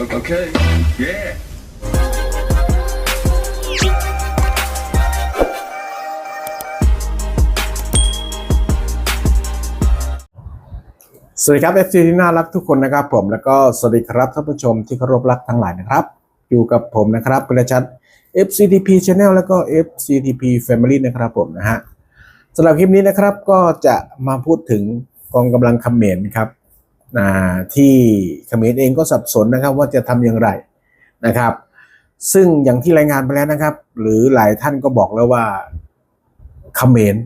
Okay. Yeah. สวัสดีครับ FC ที่น่ารักทุกคนนะครับผมแล้วก็สวัสดีครับท่านผู้ชมที่เคารพรักทั้งหลายนะครับ อยู่กับผมนะครับกระชัด FCTP Channel แล้วก็ FCTP Family นะครับผมนะฮะสำหรับคลิปนี้นะครับก็จะมาพูดถึงกองกำลังเขมรครับ ที่เขมรเองก็สับสนนะครับว่าจะทำอย่างไรนะครับ ซึ่งอย่างที่รายงานไปแล้วนะครับ หรือหลายท่านก็บอกแล้วว่าเขมร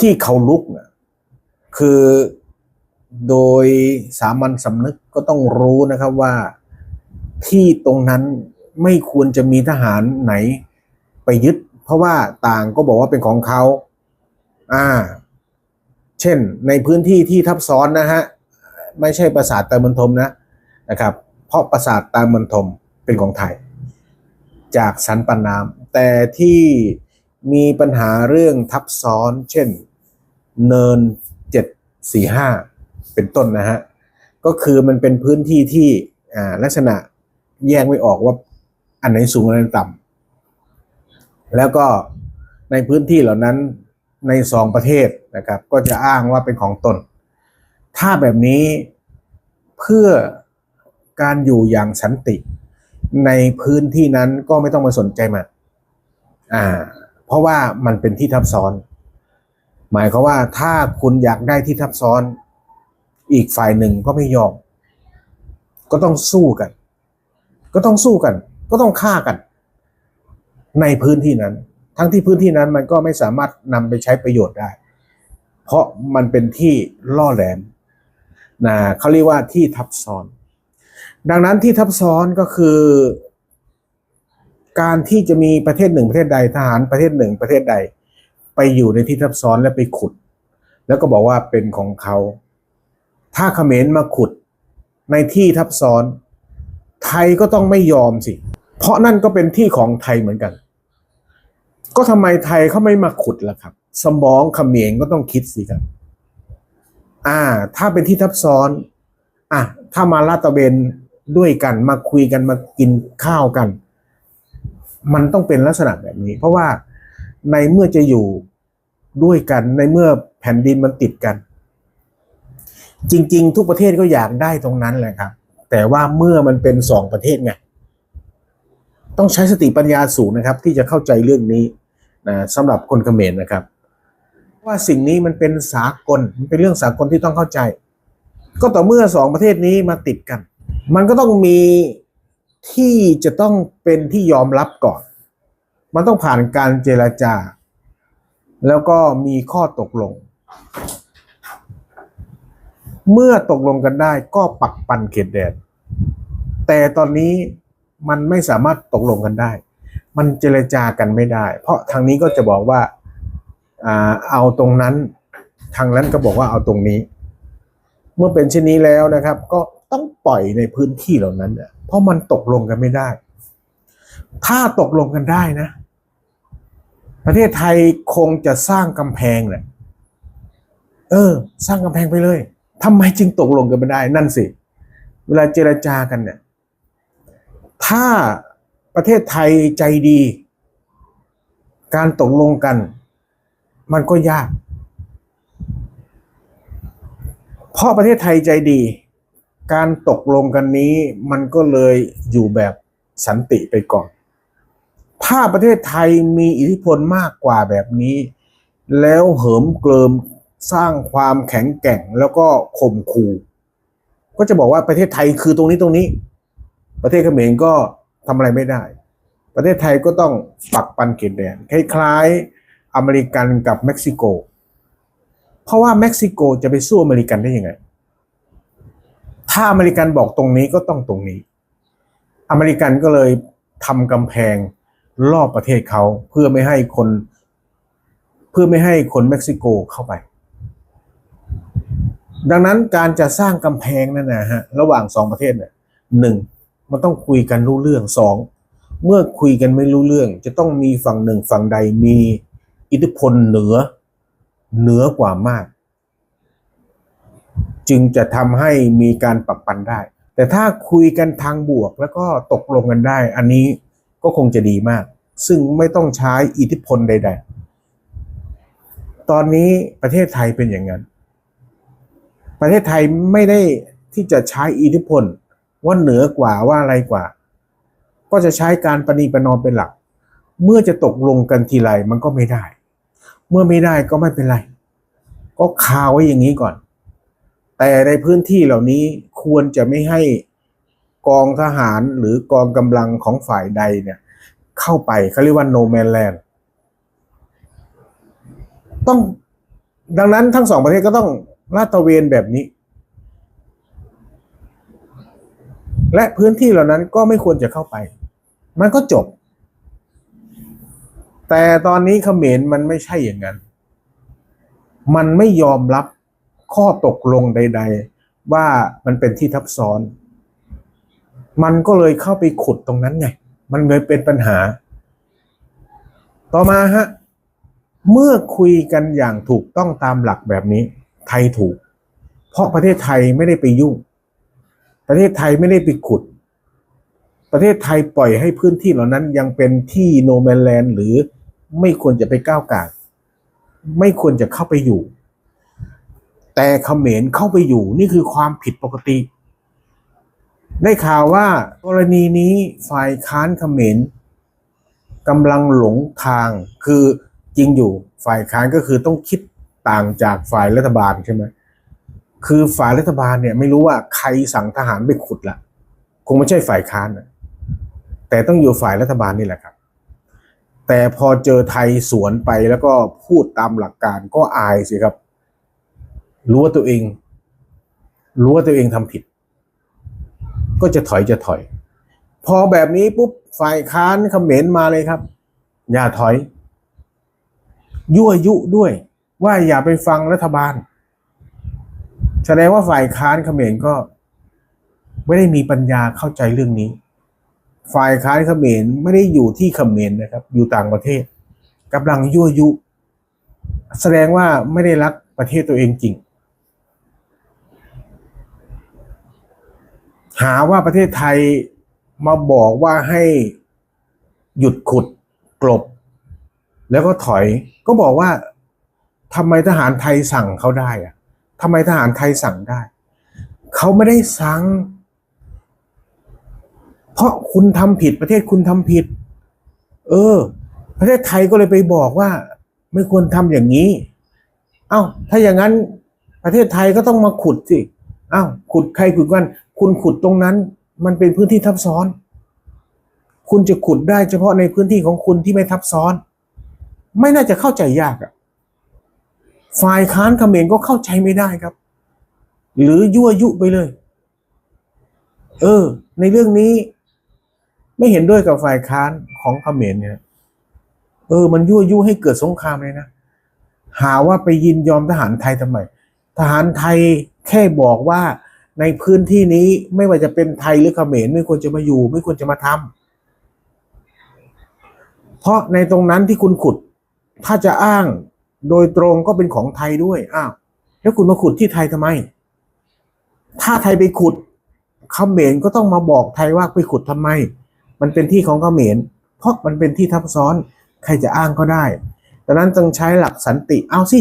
ที่เขาลุกนะคือโดยสามัญสำนึกก็ต้องรู้นะครับว่าที่ตรงนั้นไม่ควรจะมีทหารไหนไปยึด เพราะว่าต่างก็บอกว่าเป็นของเขา อ่า เช่นในพื้นที่ที่ทับซ้อนนะฮะไม่ใช่ปราสาทตามันทมนะนะครับ เพราะปราสาทตามันทมเป็นของไทย จากสันปันน้ำแต่ที่มีปัญหาเรื่องทับซ้อน เช่นเนินเจ็ดสี่ห้าเป็นต้นนะฮะก็คือมันเป็นพื้นที่ที่ลักษณะแยกไม่ออกว่าอันไหนสูงอันไหนต่ำแล้วก็ในพื้นที่เหล่านั้นในสองประเทศ นะครับ ก็จะอ้างว่าเป็นของตน ถ้าแบบนี้เพื่อการอยู่อย่างสันติ ในพื้นที่นั้นก็ไม่ต้องมาสนใจมันอ่า เพราะว่ามันเป็นที่ทับซ้อน หมายความว่าถ้าคุณอยากได้ที่ทับซ้อน อีกฝ่ายหนึ่งก็ไม่ยอม ก็ต้องสู้กัน ก็ต้องสู้กัน ก็ต้องฆ่ากัน ในพื้นที่นั้น ทั้งที่พื้นที่นั้นมันก็ไม่สามารถนำไปใช้ประโยชน์ได้ เพราะมันเป็นที่ล่อแหลมนะเขาเรียกว่าที่ทับซ้อน ดังนั้นที่ทับซ้อนก็คือ การที่จะมีประเทศหนึ่งประเทศใดทหารประเทศหนึ่งประเทศใด ไปอยู่ในที่ทับซ้อนและไปขุด แล้วก็บอกว่าเป็นของเขาถ้าเขมรมาขุดในที่ทับซ้อน ไทยก็ต้องไม่ยอมสิ เพราะนั่นก็เป็นที่ของไทยเหมือนกัน ก็ทำไมไทยเขาไม่มาขุดล่ะครับ สมองเขมรก็ต้องคิดสิครับ อ่า ถ้าเป็นที่ทับซ้อน อะ ถ้ามาลาดตะเวนด้วยกันมาคุยกันมากินข้าวกัน มันต้องเป็นลักษณะแบบนี้ เพราะว่าในเมื่อจะอยู่ด้วยกันในเมื่อแผ่นดินมันติดกัน จริง ๆ ทุกประเทศก็อยากได้ตรงนั้นแหละครับ แต่ว่าเมื่อมันเป็นสองประเทศไงต้องใช้สติปัญญาสูงนะครับ ที่จะเข้าใจเรื่องนี้นะสำหรับคนเขมรนะครับ ว่าสิ่งนี้มันเป็นสากลมันเป็นเรื่องสากลที่ต้องเข้าใจ ก็ต่อเมื่อสองประเทศนี้มาติดกัน มันก็ต้องมีที่จะต้องเป็นที่ยอมรับก่อน มันต้องผ่านการเจรจา แล้วก็มีข้อตกลง เมื่อตกลงกันได้ก็ปักปันเขตแดน แต่ตอนนี้มันไม่สามารถตกลงกันได้ มันเจรจากันไม่ได้ เพราะทางนี้ก็จะบอกว่าอ่า เอาตรงนั้น ทางนั้นก็บอกว่าเอาตรงนี้ เมื่อเป็นเช่นนี้แล้วนะครับ ก็ต้องปล่อยในพื้นที่เหล่านั้นเพราะมันตกลงกันไม่ได้ ถ้าตกลงกันได้นะ ประเทศไทยคงจะสร้างกำแพงแหละเออ สร้างกำแพงไปเลยทำไมจึงตกลงกันไม่ได้ นั่นสิ เวลาเจรจากันเนี่ย ถ้าประเทศไทยใจดี การตกลงกัน มันก็ยาก เพราะประเทศไทยใจดี การตกลงกันนี้มันก็เลยอยู่แบบสันติไปก่อน ถ้าประเทศไทยมีอิทธิพลมากกว่าแบบนี้ แล้วเหิมเกริมสร้างความแข็งแกร่งแล้วก็ข่มขู่ก็จะบอกว่าประเทศไทยคือตรงนี้ตรงนี้ ประเทศเขมรก็ทำอะไรไม่ได้ ประเทศไทยก็ต้องปักปันเขตแดนคล้ายๆ อเมริกันกับเม็กซิโก เพราะว่าเม็กซิโกจะไปสู้อเมริกันได้ยังไง ถ้าอเมริกันบอกตรงนี้ก็ต้องตรงนี้ อเมริกันก็เลยทำกำแพงรอบประเทศเขาเพื่อไม่ให้คน เพื่อไม่ให้คนเม็กซิโกเข้าไป ดังนั้นการจะสร้างกำแพงนั่นนะฮะระหว่างสองประเทศเนี่ยหนึ่งมันต้องคุยกันรู้เรื่องสองเมื่อคุยกันไม่รู้เรื่อง จะต้องมีฝั่งหนึ่งฝั่งใดมี อิทธิพลเหนือเหนือกว่ามาก จึงจะทำให้มีการปรับปันได้ แต่ถ้าคุยกันทางบวกแล้วก็ตกลงกันได้ อันนี้ก็คงจะดีมาก ซึ่งไม่ต้องใช้อิทธิพลใด ๆ ตอนนี้ประเทศไทยเป็นอย่างนั้น ประเทศไทยไม่ได้ที่จะใช้อิทธิพลว่าเหนือกว่าว่าอะไรกว่า ก็จะใช้การประนีประนอมเป็นหลัก เมื่อจะตกลงกันทีไรมันก็ไม่ได้ เมื่อไม่ได้ก็ไม่เป็นไร ก็คาไว้อย่างนี้ก่อน แต่ในพื้นที่เหล่านี้ควรจะไม่ให้กองทหารหรือกองกำลังของฝ่ายใดเนี่ย เข้าไปเขาเรียกว่า no man land ต้องดังนั้นทั้งสองประเทศก็ต้องลาดตระเวนแบบนี้ และพื้นที่เหล่านั้นก็ไม่ควรจะเข้าไป มันก็จบ แต่ตอนนี้เขมรมันไม่ใช่อย่างนั้น มันไม่ยอมรับข้อตกลงใด ๆ ว่ามันเป็นที่ทับซ้อน มันก็เลยเข้าไปขุดตรงนั้นไง มันเลยเป็นปัญหา ต่อมาฮะ เมื่อคุยกันอย่างถูกต้องตามหลักแบบนี้ ไทยถูก เพราะประเทศไทยไม่ได้ไปยุ่ง ประเทศไทยไม่ได้ไปขุดประเทศไทยปล่อยให้พื้นที่เหล่านั้นยังเป็นที่โนแมนแลนด์หรือ ไม่ควรจะไปก้าวไก่ไม่ควรจะเข้าไปอยู่ แต่เขมรเข้าไปอยู่นี่คือความผิดปกติ ได้ข่าวว่ากรณีนี้ฝ่ายค้านเขมรกำลังหลงทาง คือจริงอยู่ฝ่ายค้านก็คือต้องคิดต่างจากฝ่ายรัฐบาลใช่ไหมคือฝ่ายรัฐบาลเนี่ยไม่รู้ว่าใครสั่งทหารไปขุดละคงไม่ใช่ฝ่ายค้านนะแต่ต้องอยู่ฝ่ายรัฐบาลนี่แหละครับ แต่พอเจอไทยสวนไปแล้วก็พูดตามหลักการก็อายสิครับ รู้ว่าตัวเอง รู้ว่าตัวเองทำผิด ก็จะถอยจะถอย พอแบบนี้ปุ๊บฝ่ายค้านเขมรมาเลยครับ อย่าถอย ยั่วยุด้วย ว่าอย่าไปฟังรัฐบาล แสดงว่าฝ่ายค้านเขมรก็ ไม่ได้มีปัญญาเข้าใจเรื่องนี้ ฝ่ายค้านเขมรไม่ได้อยู่ที่เขมรนะครับ อยู่ต่างประเทศกำลังยั่วยุ แสดงว่าไม่ได้รักประเทศตัวเองจริง หาว่าประเทศไทยมาบอกว่าให้หยุดขุดกลบ แล้วก็ถอย ก็บอกว่าทำไมทหารไทยสั่งเขาได้อะทำไมทหารไทยสั่งได้ เขาไม่ได้สั่ง เพราะคุณทำผิดประเทศคุณทำผิด เออ ประเทศไทยก็เลยไปบอกว่า ไม่ควรทำอย่างนี้ เอ้า ถ้าอย่างนั้นประเทศไทยก็ต้องมาขุดสิอ้าวขุดใครขุดกันคุณขุดตรงนั้น มันเป็นพื้นที่ทับซ้อน คุณจะขุดได้เฉพาะในพื้นที่ของคุณที่ไม่ทับซ้อน ไม่น่าจะเข้าใจยากอะฝ่ายค้านเขมรก็เข้าใจไม่ได้ครับ หรือยั่วยุไปเลย เออ ในเรื่องนี้ ไม่เห็นด้วยกับฝ่ายค้านของเขมรเนี่ย เออ มันยั่วยุให้เกิดสงครามเลยนะ หาว่าไปยินยอมทหารไทยทำไม ทหารไทยแค่บอกว่าในพื้นที่นี้ไม่ว่าจะเป็นไทยหรือเขมรไม่ควรจะมาอยู่ ไม่ควรจะมาทำเพราะในตรงนั้นที่คุณขุด ถ้าจะอ้างโดยตรงก็เป็นของไทยด้วย อ้าว แล้วคุณมาขุดที่ไทยทำไม ถ้าไทยไปขุดเขมรก็ต้องมาบอกไทยว่าไปขุดทำไม มันเป็นที่ของเขมรเพราะมันเป็นที่ทับซ้อนใครจะอ้างก็ได้ดังนั้นต้องใช้หลักสันติเอาสิ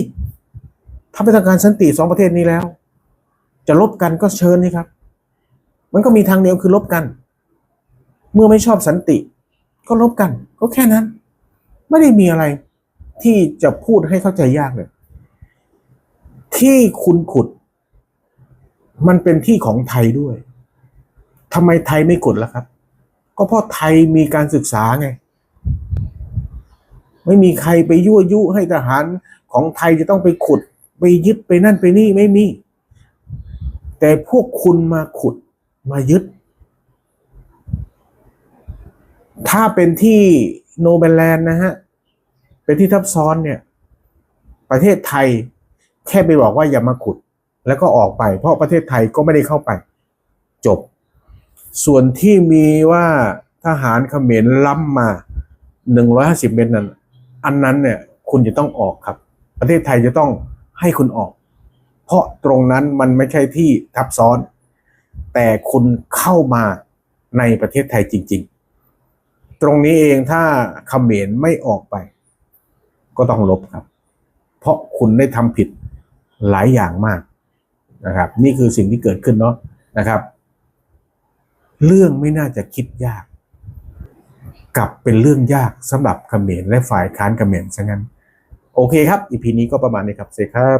ถ้าเป็นทางการสันติสองประเทศนี้แล้ว จะลบกันก็เชิญนี่ครับ มันก็มีทางเดียวคือลบกัน เมื่อไม่ชอบสันติ ก็ลบกัน ก็แค่นั้น ไม่ได้มีอะไรที่จะพูดให้เข้าใจยากเลย ที่คุณขุด มันเป็นที่ของไทยด้วยทำไมไทยไม่ขุดล่ะครับ ก็เพราะไทยมีการศึกษาไง ไม่มีใครไปยั่วยุให้ทหารของไทยจะต้องไปขุด ไปยึดไปนั่นไปนี่ไม่มี แต่พวกคุณมาขุดมายึด ถ้าเป็นที่โนเบลแลนด์นะฮะ เป็นที่ทับซ้อนเนี่ย ประเทศไทยแค่ไปบอกว่าอย่ามาขุด แล้วก็ออกไป เพราะประเทศไทยก็ไม่ได้เข้าไป จบ ส่วนที่มีว่าทหารเขมรล้ำมา150เมตรนั้น อันนั้นเนี่ยคุณจะต้องออกครับ ประเทศไทยจะต้องให้คุณออก เพราะตรงนั้นมันไม่ใช่ที่ทับซ้อน แต่คุณเข้ามาในประเทศไทยจริง ๆ ตรงนี้เองถ้าเขมรไม่ออกไป ก็ต้องลบครับ เพราะคุณได้ทำผิดหลายอย่างมากนะครับ นี่คือสิ่งที่เกิดขึ้นเนาะนะครับ เรื่องไม่น่าจะคิดยาก กลับเป็นเรื่องยากสำหรับเขมรและฝ่ายค้านเขมรซะงั้น โอเคครับอีพีนี้ก็ประมาณนี้ครับเซครับ